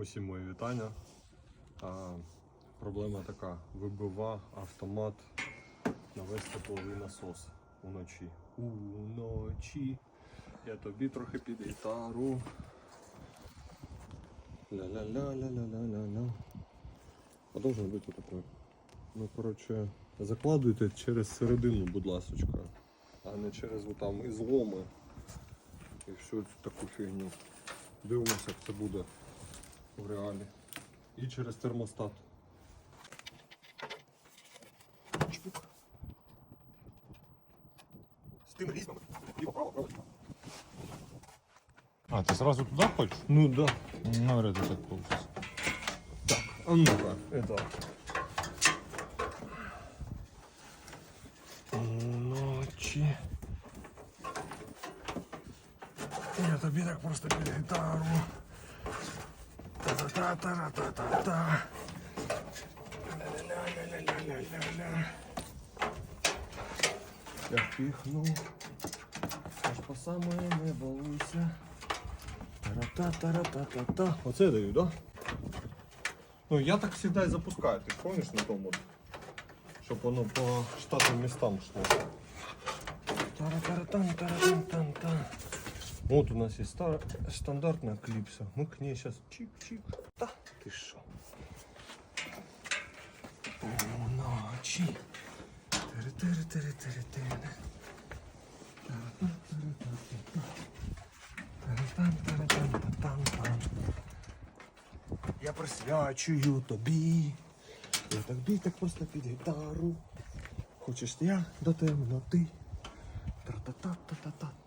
Усім мої вітання. А, проблема така: вибива автомат на весь тепловий насос уночі. Уночі. Я тобі трохи під гітару. Ля-ля-ля-ля-ля-ля-ля-ля. А должен бути такой. Ну, коротше, закладуйте через середину, будь ласочка, а не через там ізломи і всю цю таку фігню. Дивимося, як це буде в реалі. І через термостат. Чпук. З тим різними. Ліво, право, право. А, ты сразу туда хочешь? Ну да. Навряд ли так получится. Так, а ну-ка, это. Ночі. Я тобі так просто під гітару. Та-та-та-та-та-та-та. Ля-ля-ля-ля-ля-ля-ля. Я піхну. Аж по саме не балуйся. Тара-та-тара-та-та-та. Оце я даю, да? Ну, я так всегда и запускаю, ты помнишь на том вот? Чтоб оно по штатным местам шло. Тара-тара-тан-тара-тан-тан-тан. Вот у нас есть стар... стандартная клипса. Мы к ней сейчас чик-чик. Да, ты шо? Ночи. Тыры-тыры-тыры-тыры-тыры. Тара-тан-тара-тан-тан-тан. Я присвячую тобі. Я тобі так просто під гітару. Хочеш я до темноти. Та-та-та-та-та-та-та-та.